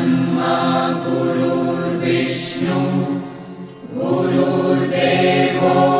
ब्रह्मा गुरुर्विष्णु गुरुर्देवो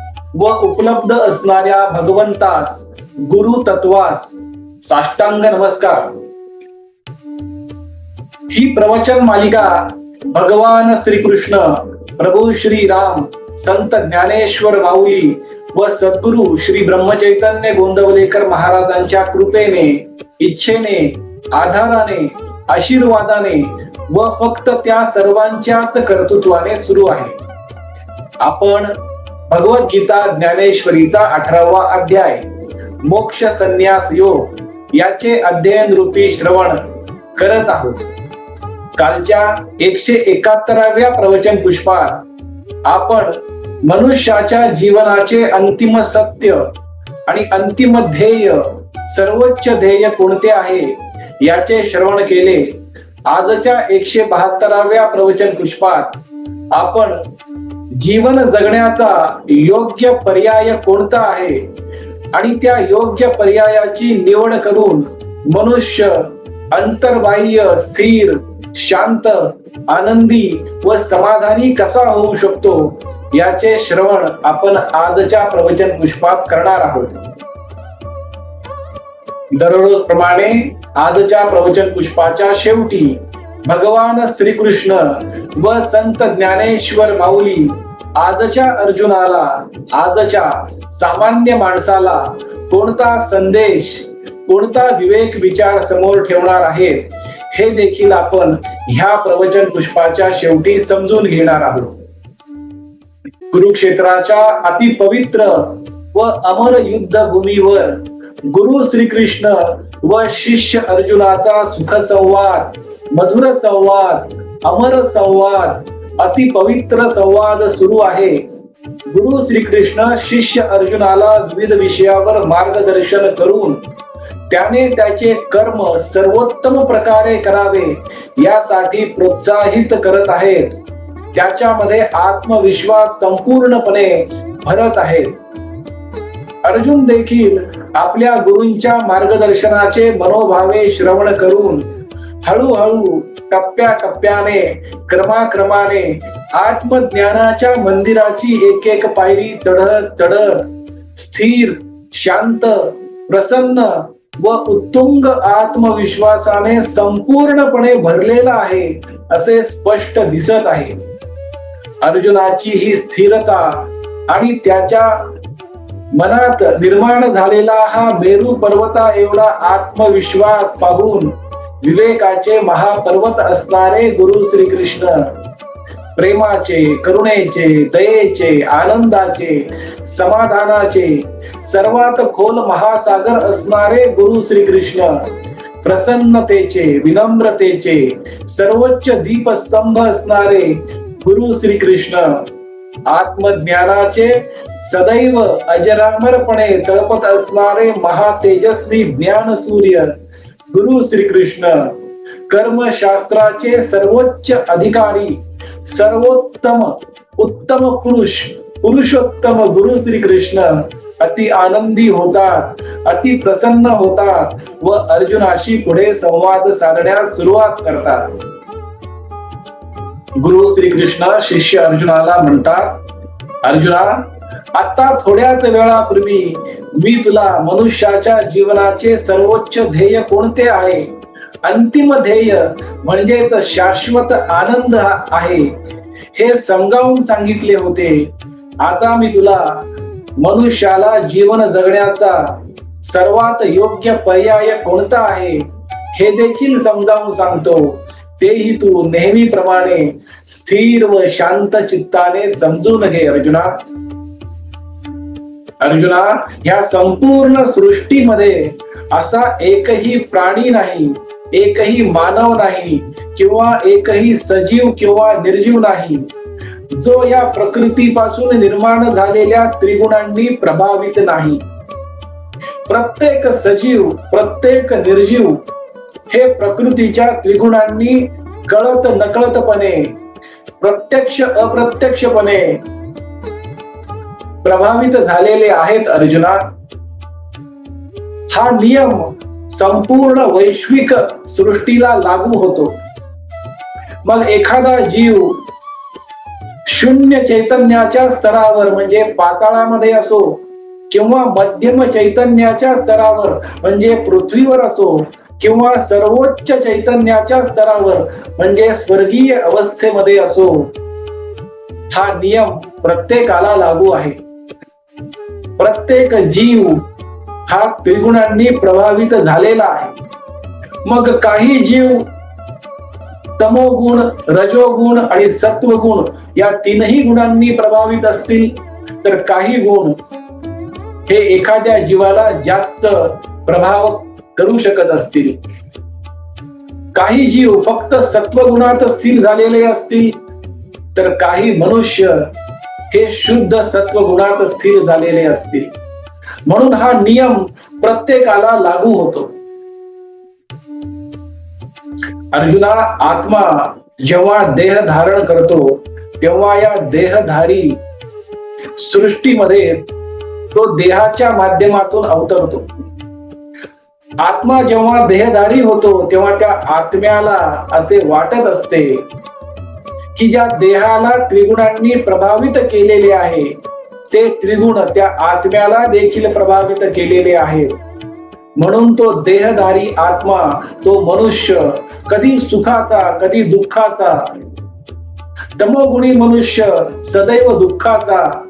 व उपलब्ध असणाऱ्या भगवंतास गुरु तत्वास साष्टांग नमस्कार. ही प्रवचन मालिका भगवान श्रीकृष्ण प्रभू श्री राम संत ज्ञानेश्वर माऊली व सद्गुरु श्री ब्रह्मचैतन्य गोंदवलेकर महाराजांच्या कृपेने इच्छेने आधाराने आशीर्वादाने व फक्त त्या सर्वांच्याच कर्तृत्वाने सुरू आहे. आपण भगवद्गीता ज्ञानेश्वरीचा अठरावा अध्याय. मोक्ष संन्यास योग. याचे अध्ययन रूपी श्रवण करत आहोत. कालच्या एकशे एकाहत्तराव्या प्रवचन पुष्पात आपण मनुष्याच्या जीवनाचे अंतिम सत्य आणि अंतिम ध्येय सर्वोच्च ध्येय कोणते आहे याचे श्रवण केले. आजच्या एकशे बहात्तराव्या प्रवचन पुष्पात आपण जीवन जगण्याचा योग्य पर्याय कोणता आहे? आणि त्या योग्य पर्यायाची निवड करून मनुष्य अंतर्बाह्य स्थिर शांत आनंदी व समाधानी कसा होऊ शकतो? याचे श्रवण आपण आजच्या प्रवचन पुष्पात करणार आहोत. दररोज प्रमाणे आजच्या प्रवचन पुष्पाच्या शेवटी भगवान श्रीकृष्ण व संत ज्ञानेश्वर माऊली आजच्या अर्जुनाला आजच्या सामान्य माणसाला कोणता संदेश कोणता विवेक विचार समोर ठेवणार आहेत हे देखील आपण ह्या प्रवचन पुष्पाच्या शेवटी समजून घेणार आहोत. कुरुक्षेत्राच्या अतिपवित्र व अमर युद्ध भूमीवर गुरु श्रीकृष्ण व शिष्य अर्जुनाचा सुख संवाद मधुर संवाद अमर संवाद अति पवित्र संवाद सुरू आहे. गुरु श्रीकृष्ण शिष्य अर्जुनाला विविध विषयावर मार्गदर्शन करून त्याने त्याचे कर्म सर्वोत्तम प्रकारे करावे यासाठी प्रोत्साहित करत आहेत. त्याच्यामध्ये आत्मविश्वास संपूर्णपणे भरत आहे. अर्जुन देखील आपल्या गुरूंच्या मार्गदर्शनाचे मनोभावे श्रवण करून हळूहळू टप्प्या टप्प्याने क्रमाक्रमाने आत्मज्ञानाच्या मंदिराची एक एक पायरी चढत चढत स्थिर शांत प्रसन्न व उत्तुंग आत्मविश्वासाने संपूर्णपणे भरलेला आहे असे स्पष्ट दिसत आहे. अर्जुनाची ही स्थिरता आणि त्याच्या मनात निर्माण झालेला हा मेरू पर्वता एवढा आत्मविश्वास पाहून विवेकाचे महापर्वत असणारे गुरु श्रीकृष्ण. प्रेमाचे करुणेचे दयेचे आनंदाचे समाधानाचे सर्वात खोल महासागर असणारे गुरु श्रीकृष्ण. प्रसन्नतेचे विनम्रतेचे सर्वोच्च दीपस्तंभ असणारे गुरु श्रीकृष्ण. आत्मज्ञानाचे सदैव अजरामरपणे तळपत असणारे महातेजस्वी ज्ञान सूर्य गुरु श्रीकृष्ण कर्मशास्त्राचे सर्वोच्च अधिकारी सर्वोत्तम उत्तम पुरुष पुरुषोत्तम गुरु श्रीकृष्ण अति आनंदी होतात अति प्रसन्न होतात व अर्जुनाशी पुढे संवाद साधण्यास सुरुवात करतात. गुरु श्रीकृष्ण शिष्य अर्जुनाला म्हणतात अर्जुना आता थोड्याच वेळापूर्वी मी तुला मनुष्याच्या जीवनाचे सर्वोच्च ध्येय कोणते आहे? अंतिम ध्येय म्हणजेच शाश्वत आनंद आहे. हे समजावून सांगितले होते. आता मी तुला मनुष्याला जीवन जगण्याचा सर्वात योग्य पर्याय कोणता आहे? हे देखील समजावून सांगतो. तेही तू नेहमीप्रमाणे स्थिर व शांत चित्ताने समजून घे अर्जुना. अर्जुना या संपूर्ण सृष्टीमध्ये असा एकही प्राणी नाही एकही मानव नाही किंवा एकही सजीव किंवा निर्जीव नाही. जो या प्रकृतीपासून निर्माण झालेल्या त्रिगुणांनी प्रभावित नाही. प्रत्येक सजीव प्रत्येक निर्जीव हे प्रकृतीच्या त्रिगुणांनी कळत नकळतपणे प्रत्यक्ष अप्रत्यक्षपणे प्रभावित झालेले आहेत अर्जुना. हा नियम संपूर्ण वैश्विक सृष्टीला लागू होतो. मग एखादा जीव शून्य चैतन्याच्या स्तरावर म्हणजे पाताळामध्ये असो किंवा मध्यम चैतन्याच्या स्तरावर म्हणजे पृथ्वीवर असो किंवा सर्वोच्च चैतन्याच्या स्तरावर म्हणजे स्वर्गीय अवस्थेमध्ये असो हा नियम प्रत्येकाला लागू आहे. प्रत्येक जीव हा त्रिगुणांनी प्रभावित झालेला आहे. मग काही जीव तमोगुण रजोगुण आणि सत्वगुण या तीनही गुणांनी प्रभावित असतील तर काही गुण हे एखाद्या जीवाला जास्त प्रभाव करू शकत असतील. काही जीव फक्त सत्वगुणात स्थिर झालेले असतील तर काही मनुष्य हे शुद्ध सत्वगुणात स्थिर झालेले असतील. म्हणून हा नियम प्रत्येकाला लागू होतो. अर्जुना आत्मा जेव्हा देह धारण करतो तेव्हा या देहधारी सृष्टीमध्ये तो देहाच्या माध्यमातून अवतरतो. आत्मा जेव्हा देहधारी होतो तेव्हा त्या आत्म्याला असे वाटत असते की ज्या देहाला त्रिगुणांनी प्रभावित केलेले आहे ते त्रिगुण त्या आत्म्याला देखील प्रभावित केलेले आहेत. म्हणून तो देहधारी आत्मा तो मनुष्य कधी सुखाचा कधी दुःखाचा तमोगुणी मनुष्य सदैव दुःखाचा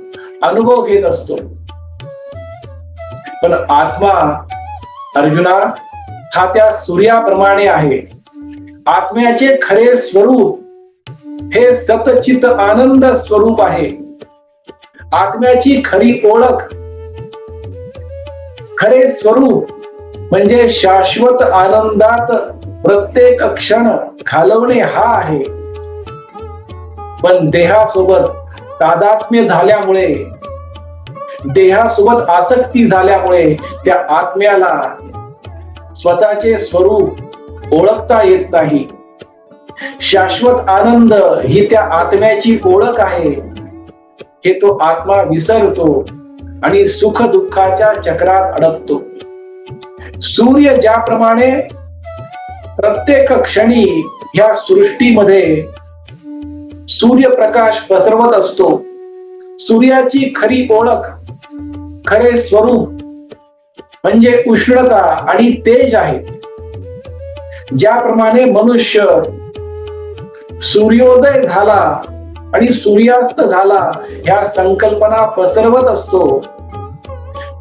अनुभव घेत असतो. पण आत्मा अर्जुना हा त्या सूर्याप्रमाणे आहे. आत्म्याचे खरे स्वरूप हे सतचित आनंद स्वरूप आहे. आत्म्याची खरी ओळख खरे स्वरूप म्हणजे शाश्वत आनंदात प्रत्येक क्षण घालवणे हा आहे. पण देहासोबत तादात्म्य झाल्यामुळे देहासोबत आसक्ती झाल्यामुळे त्या आत्म्याला स्वतःचे स्वरूप ओळखता येत नाही. शाश्वत आनंद ही त्या आत्म्याची ओळख आहे. हे तो आत्मा विसरतो आणि सुख दुःखाच्या चक्रात अडकतो. सूर्य ज्याप्रमाणे प्रत्येक क्षणी या सृष्टीमध्ये सूर्यप्रकाश पसरवत असतो सूर्याची खरी ओळख खरे स्वरूप म्हणजे उष्णता आणि तेज आहे. ज्याप्रमाणे मनुष्य सूर्योदय झाला आणि सूर्यास्त झाला ह्या संकल्पना पसरवत असतो.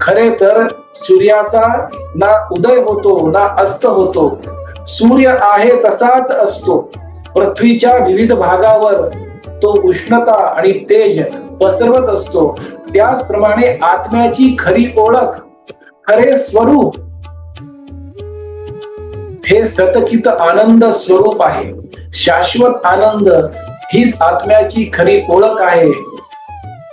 खरे तर सूर्याचा ना उदय होतो ना अस्त होतो. सूर्य आहे तसाच असतो. पृथ्वीच्या विविध भागावर तो उष्णता आणि तेज पसरवत असतो. त्याचप्रमाणे आत्म्याची खरी ओळख खरे स्वरूप हे सतचित आनंद स्वरूप आहे. शाश्वत आनंद हीच आत्म्याची खरी ओळख आहे.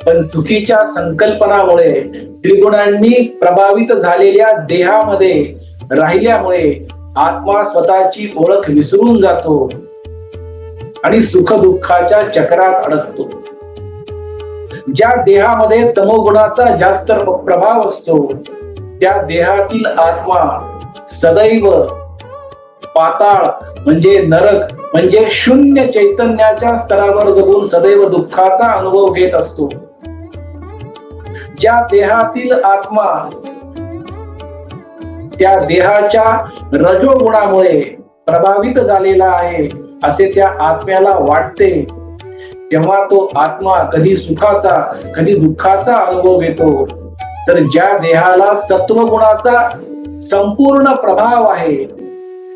पण चुकीच्या संकल्पनामुळे त्रिगुणांनी प्रभावित झालेल्या देहामध्ये राहिल्यामुळे आत्मा स्वतःची ओळख विसरून जातो आणि सुख दुःखाच्या चक्रात अडकतो. ज्या देहामध्ये तमोगुणाचा जास्त प्रभाव असतो त्या देहातील आत्मा सदैव पाताळ म्हणजे नरक म्हणजे शून्य चैतन्याच्या स्तरावर जगून सदैव दुःखाचा अनुभव घेत असतो. ज्या देहातील आत्मा त्या देहाच्या रजोगुणामुळे प्रभावित झालेला आहे असे त्या आत्म्याला वाटते तेव्हा तो आत्मा कधी सुखाचा कधी दुःखाचा अनुभव घेतो. तर ज्या देहाला सत्वगुणाचा संपूर्ण प्रभाव आहे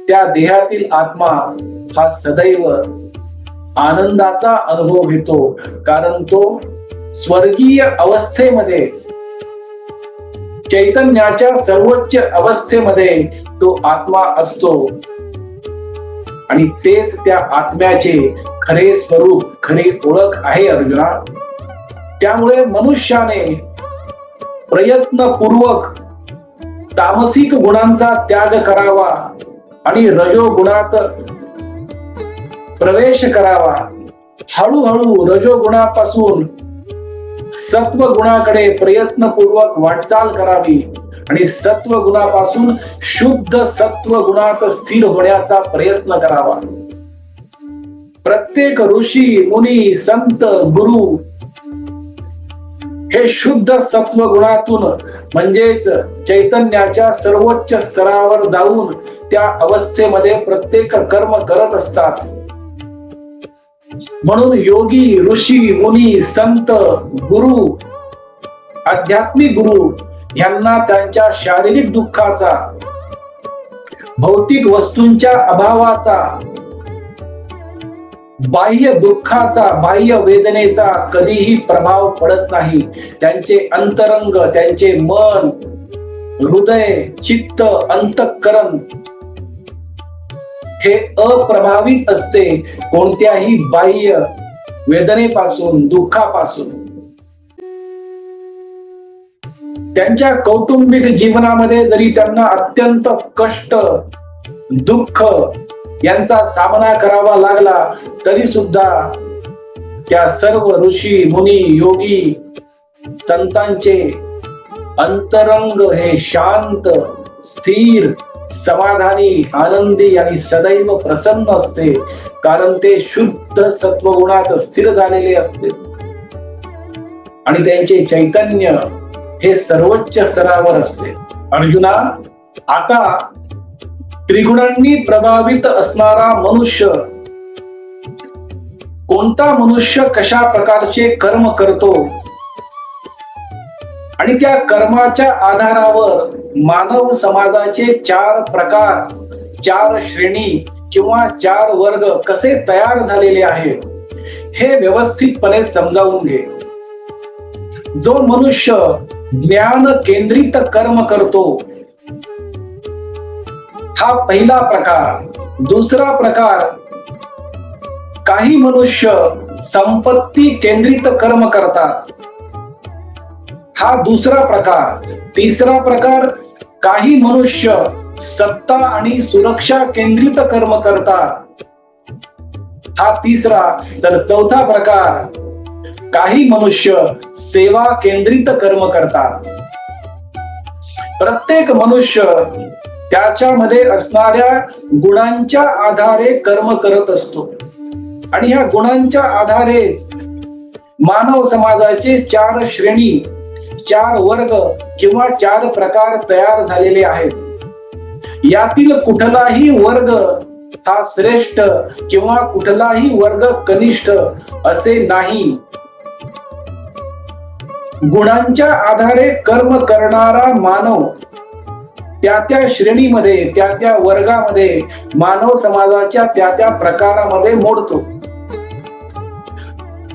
त्या देहातील आत्मा हा सदैव आनंदाचा अनुभव घेतो कारण तो स्वर्गीय अवस्थेमध्ये चैतन्याच्या सर्वोच्च अवस्थेमध्ये तो आत्मा असतो. आणि तेच त्या आत्म्याचे खरे स्वरूप खरी ओळख आहे अर्जुना. त्यामुळे मनुष्याने प्रयत्नपूर्वक तामसिक गुणांचा त्याग करावा. आणि रजोगुणात प्रवेश करावा. हळूहळू रजोगुणापासून सत्व गुणाकडे प्रयत्नपूर्वक वाटचाल करावी. आणि सत्व गुणापासून शुद्ध सत्व गुणात स्थिर होण्याचा प्रयत्न करावा. प्रत्येक ऋषी मुनी संत गुरु हे शुद्ध सत्व गुणातून म्हणजेच चैतन्याच्या सर्वोच्च स्तरावर जाऊन त्या अवस्थेमध्ये प्रत्येक कर्म करत असतात. म्हणून योगी ऋषी मुनी संत गुरु आध्यात्मिक गुरु यांना त्यांच्या शारीरिक दुःखाचा भौतिक वस्तूंच्या अभावाचा बाह्य दुःखाचा बाह्य वेदनेचा कधीही प्रभाव पडत नाही. त्यांचे अंतरंग त्यांचे मन हृदय चित्त अंतकरण हे अप्रभावित असते कोणत्याही बाह्य वेदनेपासून दुःखापासून. त्यांच्या कौटुंबिक जीवनामध्ये जरी त्यांना अत्यंत कष्ट दुःख यांचा सामना करावा लागला तरी सुद्धा त्या सर्व ऋषी मुनी योगी संतांचे अंतरंग हे शांत स्थिर समाधानी आनंदी आणि सदैव प्रसन्न असते. कारण ते शुद्ध सत्वगुणात स्थिर झालेले असते. आणि त्यांचे चैतन्य हे सर्वोच्च स्तरावर असते. अर्जुना आता त्रिगुणांनी प्रभावित असणारा मनुष्य कोणता मनुष्य कशा प्रकारचे कर्म करतो? आणि त्या कर्माच्या आधारावर मानव समाजाचे चार प्रकार चार श्रेणी किंवा चार वर्ग कसे तयार झालेले आहेत हे व्यवस्थितपणे समजावून घे. जो मनुष्य ज्ञान केंद्रित कर्म करतो हा पहिला प्रकार. दुसरा प्रकार काही मनुष्य संपत्ती केंद्रित कर्म करतात. हा दुसरा प्रकार. तिसरा प्रकार काही मनुष्य सत्ता आणि सुरक्षा केंद्रित कर्म करतात. हा तिसरा तर चौथा प्रकार काही मनुष्य सेवा केंद्रित कर्म करतात. प्रत्येक मनुष्य त्याच्यामध्ये असणाऱ्या गुणांच्या आधारे कर्म करत असतो. आणि ह्या गुणांच्या आधारेच मानव समाजाचे चार श्रेणी चार वर्ग किंवा चार प्रकार तयार झालेले आहेत. यातील कुठलाही वर्ग हा श्रेष्ठ किंवा कुठलाही वर्ग कनिष्ठ असे नाही. गुणांच्या आधारे कर्म करणारा मानव त्या त्या श्रेणीमध्ये त्या त्या वर्गामध्ये मानव समाजाच्या त्या त्या प्रकारामध्ये मोडतो.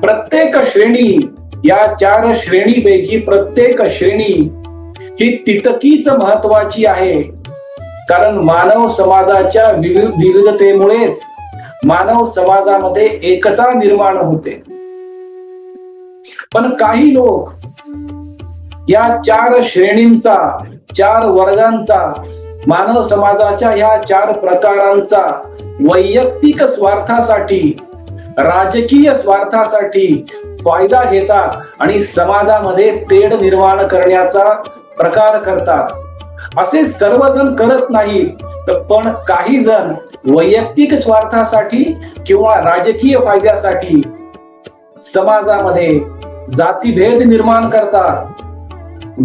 प्रत्येक श्रेणी या चार श्रेणीपैकी प्रत्येक श्रेणी ही तितकीच महत्वाची आहे. कारण मानव समाजाच्या विविधतेमुळेच मानव समाजामध्ये एकता निर्माण होते. पण काही लोक या चार श्रेणींचा चार वर्गांचा मानव समाजाच्या ह्या चार प्रकारांचा वैयक्तिक स्वार्थासाठी राजकीय स्वार्थासाठी फायदा घेतात आणि समाजामध्ये तेढ निर्माण करण्याचा प्रकार करतात. असे सर्वजण करत नाहीत तर पण काही जण वैयक्तिक स्वार्थासाठी किंवा राजकीय फायद्यासाठी समाजामध्ये जातीभेद निर्माण करतात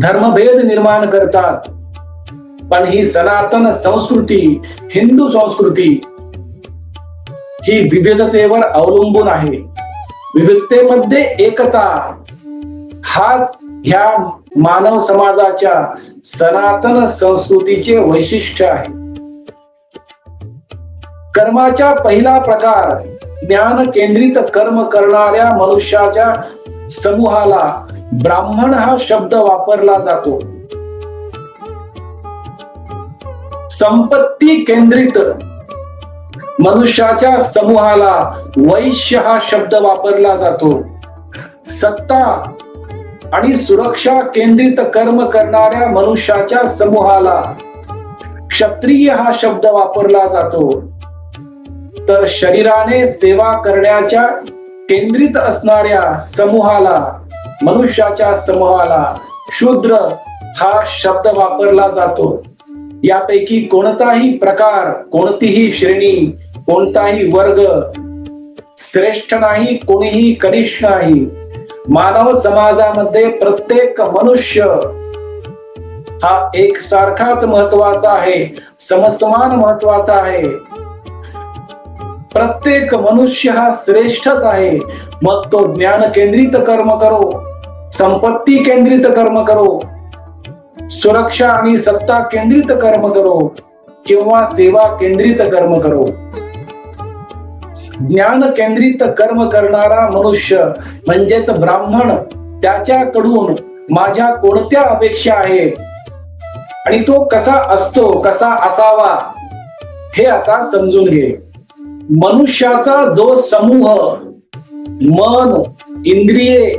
धर्मभेद निर्माण करतात. पण ही सनातन संस्कृती हिंदू संस्कृती ही विविधतेवर अवलंबून आहे. विविधतेमध्ये एकता. हाच ह्या मानव समाजाच्या सनातन संस्कृतीचे वैशिष्ट्य आहे. कर्माचा पहिला प्रकार ज्ञान केंद्रित कर्म करणाऱ्या मनुष्याच्या समूहाला ब्राह्मण हा शब्द वापरला जातो. संपत्ती केंद्रित मनुष्याच्या समूहाला वैश्य हा शब्द वापरला जातो. सत्ता आणि सुरक्षा केंद्रित कर्म करणाऱ्या मनुष्याच्या समूहाला क्षत्रिय हा शब्द वापरला जातो. तर शरीराने सेवा करण्याच्या केंद्रित असणाऱ्या समूहाला मनुष्याच्या समूहाला शूद्र हा शब्द वापरला जातो. यापैकी कोणताही प्रकार कोणतीही श्रेणी कोणताही वर्ग श्रेष्ठ नाही कोणीही कनिष्ठ नाही. मानव समाजामध्ये प्रत्येक मनुष्य हा एक सारखाच महत्त्वाचा आहे समसमान महत्त्वाचा आहे. प्रत्येक मनुष्य हा श्रेष्ठच आहे. मग तो ज्ञान केंद्रित कर्म करो संपत्ती केंद्रित कर्म करो. सुरक्षा आणि सत्ता केंद्रित कर्म करो किंवा सेवा केंद्रित कर्म करो. ज्ञान केंद्रित कर्म करणारा मनुष्य म्हणजेच ब्राह्मण त्याच्याकडून माझ्या कोणत्या अपेक्षा आहेत आणि तो कसा असतो कसा असावा? हे आता समजून घे. मनुष्याचा जो समूह मन इंद्रिये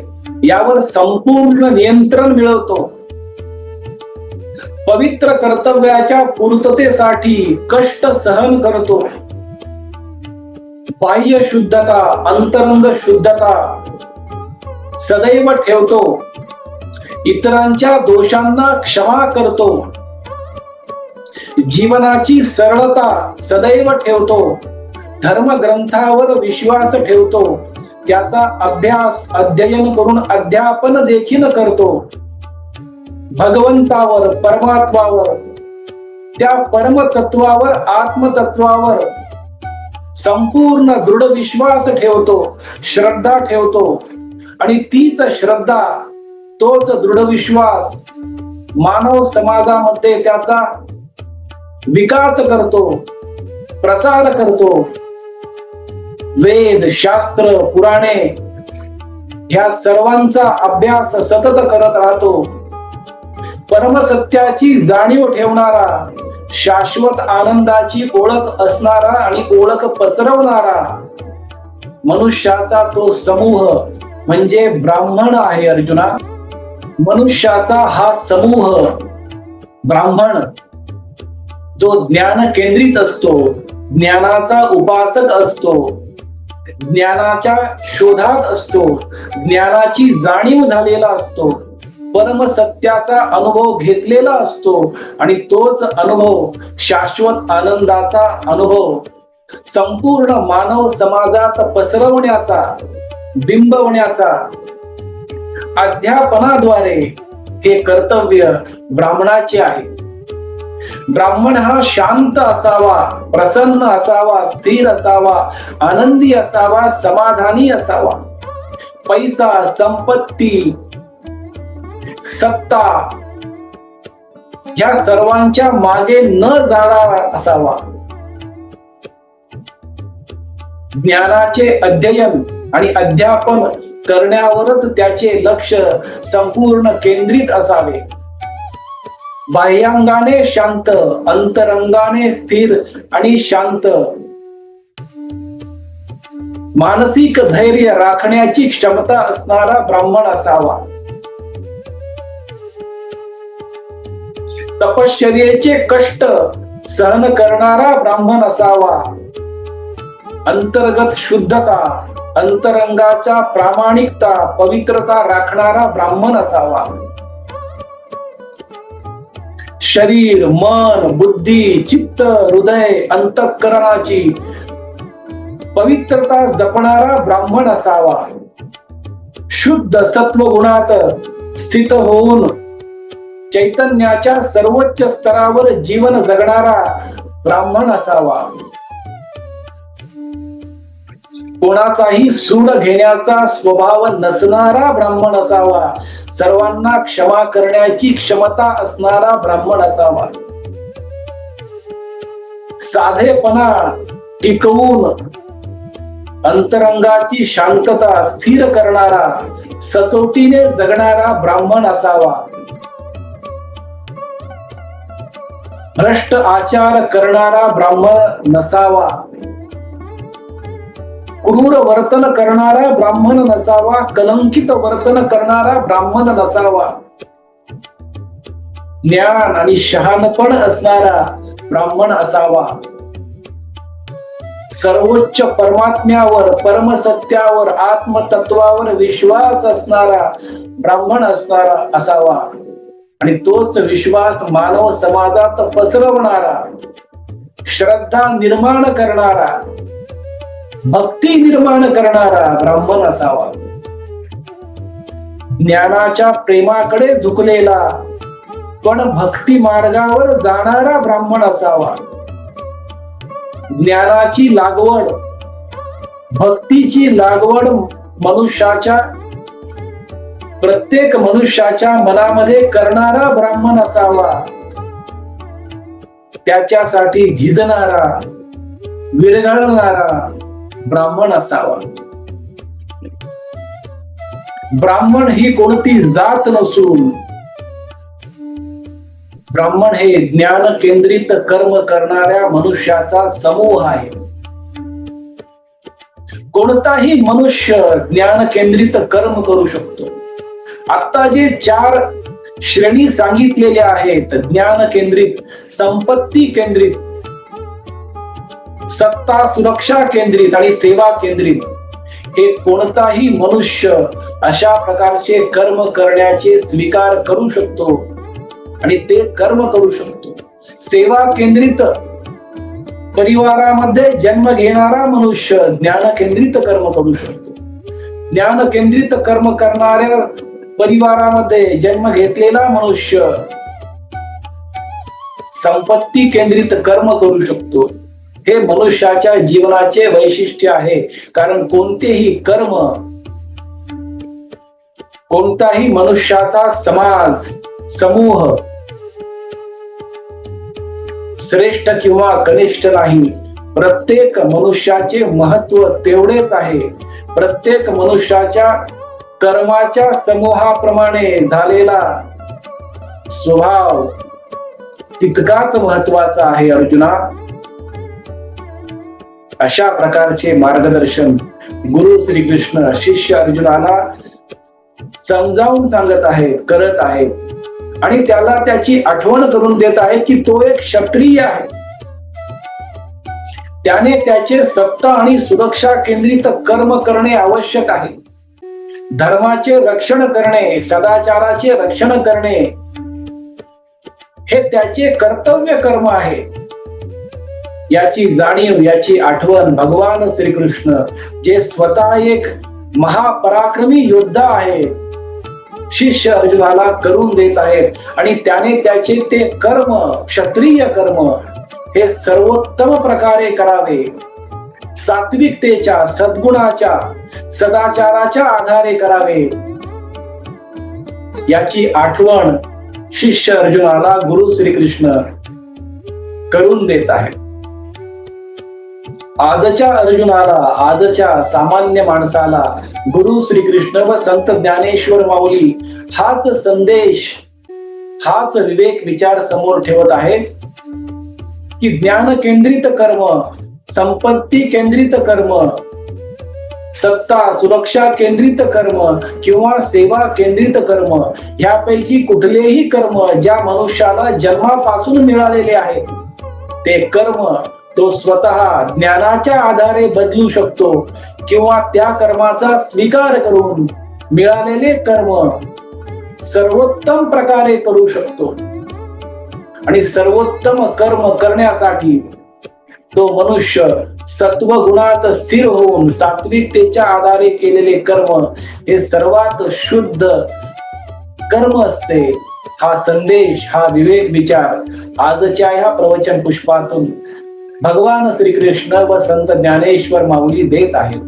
यावर संपूर्ण नियंत्रण मिळवतो. पवित्र कर्तव्याच्या पूर्ततेसाठी कष्ट सहन करतो. बाह्य शुद्धता अंतरंग शुद्धता सदैव ठेवतो. इतरांच्या दोषांना क्षमा करतो. जीवनाची सरळता सदैव ठेवतो. धर्मग्रंथावर विश्वास ठेवतो. त्याचा अभ्यास अध्ययन करून अध्यापन देखील करतो. भगवंतावर परमात्मावर त्या परमतत्वावर आत्मतत्वावर संपूर्ण दृढ विश्वास ठेवतो श्रद्धा ठेवतो. आणि तीच श्रद्धा तोच दृढ विश्वास मानव समाजामध्ये त्याचा विकास करतो प्रसार करतो. वेद शास्त्र पुराणे ह्या सर्वांचा अभ्यास सतत करत राहतो. परमसत्याची जाणीव ठेवणारा शाश्वत आनंदाची ओळख असणारा आणि ओळख पसरवणारा मनुष्याचा तो समूह म्हणजे ब्राह्मण आहे अर्जुना. मनुष्याचा हा समूह ब्राह्मण जो ज्ञान केंद्रित असतो ज्ञानाचा उपासक असतो ज्ञानाच्या शोधात असतो ज्ञानाची जाणीव झालेला असतो. परम सत्याचा अनुभव घेतलेला असतो आणि तोच अनुभव शाश्वत आनंदाचा अनुभव संपूर्ण मानव समाजात पसरवण्याचा बिंबवण्याचा अध्यापनाद्वारे हे कर्तव्य ब्राह्मणाचे आहे. ब्राह्मण हा शांत असावा प्रसन्न असावा स्थिर असावा आनंदी असावा समाधानी असावा. पैसा संपत्ती सत्ता या सर्वांच्या मागे न जाणारा असावा. ज्ञानाचे अध्ययन आणि अध्यापन करण्यावरच त्याचे लक्ष संपूर्ण केंद्रित असावे. बाह्यांगाने शांत अंतरंगाने स्थिर आणि शांत. मानसिक धैर्य राखण्याची क्षमता असणारा ब्राह्मण असावा. तपश्चर्येचे कष्ट सहन करणारा ब्राह्मण असावा. अंतर्गत शुद्धता अंतरंगाचा प्रामाणिकता पवित्रता राखणारा ब्राह्मण असावा. शरीर मन बुद्धी चित्त हृदय अंतकरणाची पवित्रता जपणारा ब्राह्मण असावा. शुद्ध सत्व गुणात स्थित होऊन चैतन्याच्या सर्वोच्च स्तरावर जीवन जगणारा ब्राह्मण असावा. कोणाचाही सूड घेण्याचा स्वभाव नसणारा ब्राह्मण असावा. सर्वांना क्षमा करण्याची क्षमता असणारा ब्राह्मण असावा. साधेपणा टिकवून अंतरंगाची शांतता स्थिर करणारा सचोटीने जगणारा ब्राह्मण असावा. भ्रष्ट आचार करणारा ब्राह्मण नसावा. क्रूर वर्तन करणारा ब्राह्मण नसावा. कलंकित वर्तन करणारा ब्राह्मण नसावा. ज्ञान आणि शहाणपण असणारा ब्राह्मण असावा. सर्वोच्च परमात्म्यावर परमसत्यावर आत्मतत्वावर विश्वास असणारा ब्राह्मण असणारा असावा. आणि तोच विश्वास मानव समाजात पसरवणारा श्रद्धा निर्माण करणारा भक्ती निर्माण करणारा ब्राह्मण असावा. ज्ञानाच्या प्रेमाकडे झुकलेला पण भक्ती मार्गावर जाणारा ब्राह्मण असावा. ज्ञानाची लागवड भक्तीची लागवड मनुष्याच्या प्रत्येक मनुष्याच्या मनामध्ये करणारा ब्राह्मण असावा. त्याच्यासाठी झिजणारा विरघळणारा ब्राह्मण असावा. ब्राह्मण ही कोणती जात नसून ब्राह्मण हे ज्ञान केंद्रित कर्म करणाऱ्या मनुष्याचा समूह आहे. कोणताही मनुष्य ज्ञान केंद्रित कर्म करू शकतो. आता जे चार श्रेणी सांगितलेल्या आहेत ज्ञान केंद्रित संपत्ती केंद्रित सत्ता सुरक्षा केंद्रित आणि सेवा केंद्रित हे कोणताही मनुष्य अशा प्रकारचे कर्म करण्याचे स्वीकार करू शकतो आणि ते कर्म करू शकतो. सेवा केंद्रित परिवारामध्ये जन्म घेणारा मनुष्य ज्ञान केंद्रित कर्म करू शकतो. ज्ञान केंद्रित कर्म करणाऱ्या परिवारामध्ये जन्म घेतलेला मनुष्य संपत्ती केंद्रित कर्म करू शकतो. हे मनुष्याच्या जीवनाचे वैशिष्ट्य आहे. कारण कोणतेही कर्म कोणताही मनुष्याचा समाज समूह श्रेष्ठ किंवा कनिष्ठ नाही. प्रत्येक मनुष्याचे महत्त्व तेवढेच आहे. प्रत्येक मनुष्याच्या कर्माच्या समूहाप्रमाणे झालेला स्वभाव तितकाच महत्त्वाचा आहे अर्जुना. अशा प्रकारचे मार्गदर्शन गुरु श्रीकृष्ण शिष्य अर्जुनाला समजावून सांगत आहेत करत आहेत. आणि त्याला त्याची आठवण करून देत आहेत की तो एक क्षत्रिय आहे. त्याने त्याचे सत्ता आणि सुरक्षा केंद्रित कर्म करणे आवश्यक आहे. धर्माचे रक्षण करणे सदाचाराचे रक्षण करणे हे त्याचे कर्तव्य कर्म आहे. याची जाणीव याची आठवण भगवान श्रीकृष्ण जे स्वतः एक महापराक्रमी योद्धा आहेत. शिष्य अर्जुनाला करून देत आहेत आणि त्याने त्याचे ते कर्म क्षत्रिय कर्म हे सर्वोत्तम प्रकारे करावे. सात्विकतेच्या सद्गुणाच्या सदाचाराच्या आधारे करावे. याची आठवण शिष्य अर्जुनाला गुरु श्रीकृष्ण करून देत आहे आजच्या अर्जुनाला आजच्या सामान्य माणसाला गुरु श्रीकृष्ण व संत ज्ञानेश्वर माऊली हाच संदेश हाच विवेक विचार समोर ठेवत आहेत की ज्ञान केंद्रित कर्म संपत्ती केंद्रित कर्म सत्ता सुरक्षा केंद्रित कर्म किंवा सेवा केंद्रित कर्म ह्यापैकी कुठलेही कर्म ज्या मनुष्याला जन्मापासून मिळालेले आहेत ते कर्म तो स्वतः ज्ञानाच्या आधारे बदलू शकतो किंवा त्या कर्माचा स्वीकार करून मिळालेले कर्म सर्वोत्तम प्रकारे करू शकतो. आणि सर्वोत्तम कर्म करण्यासाठी तो मनुष्य सत्व गुणात स्थिर होऊन सात्विकतेच्या आधारे केलेले कर्म हे सर्वात शुद्ध कर्म असते. हा संदेश हा विवेक विचार आजच्या ह्या प्रवचन पुष्पातून भगवान श्रीकृष्ण व संत ज्ञानेश्वर माऊली देत आहेत.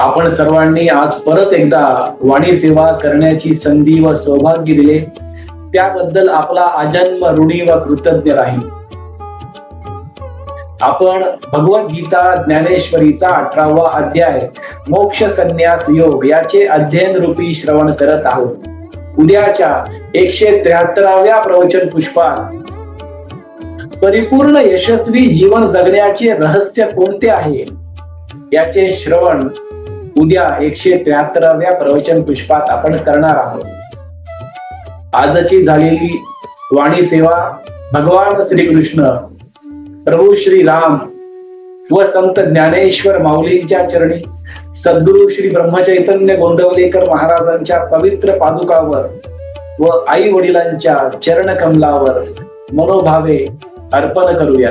आपण सर्वांनी आज परत एकदा वाणी सेवा करण्याची संधी व सौभाग्य दिले. त्याबद्दल आपला आजन्म ऋणी व कृतज्ञ राहील. आपण भगवद्गीता ज्ञानेश्वरीचा अठरावा अध्याय मोक्ष संन्यास योग याचे अध्ययन रूपी श्रवण करत आहोत. उद्याच्या एकशे त्र्याहत्तराव्या प्रवचन पुष्पात परिपूर्ण यशस्वी जीवन जगण्याचे रहस्य कोणते आहे? याचे श्रवण उद्या एकशे त्र्याहत्तराव्या प्रवचन पुष्पात आपण करणार आहोत. आजची झालेली वाणी सेवा भगवान श्रीकृष्ण प्रभू श्री राम व संत ज्ञानेश्वर माऊलींच्या चरणी सद्गुरु श्री ब्रह्मचैतन्य गोंदवलेकर महाराजांच्या पवित्र पादुकावर व आई वडिलांच्या चरण कमलावर मनोभावे अर्पण करूया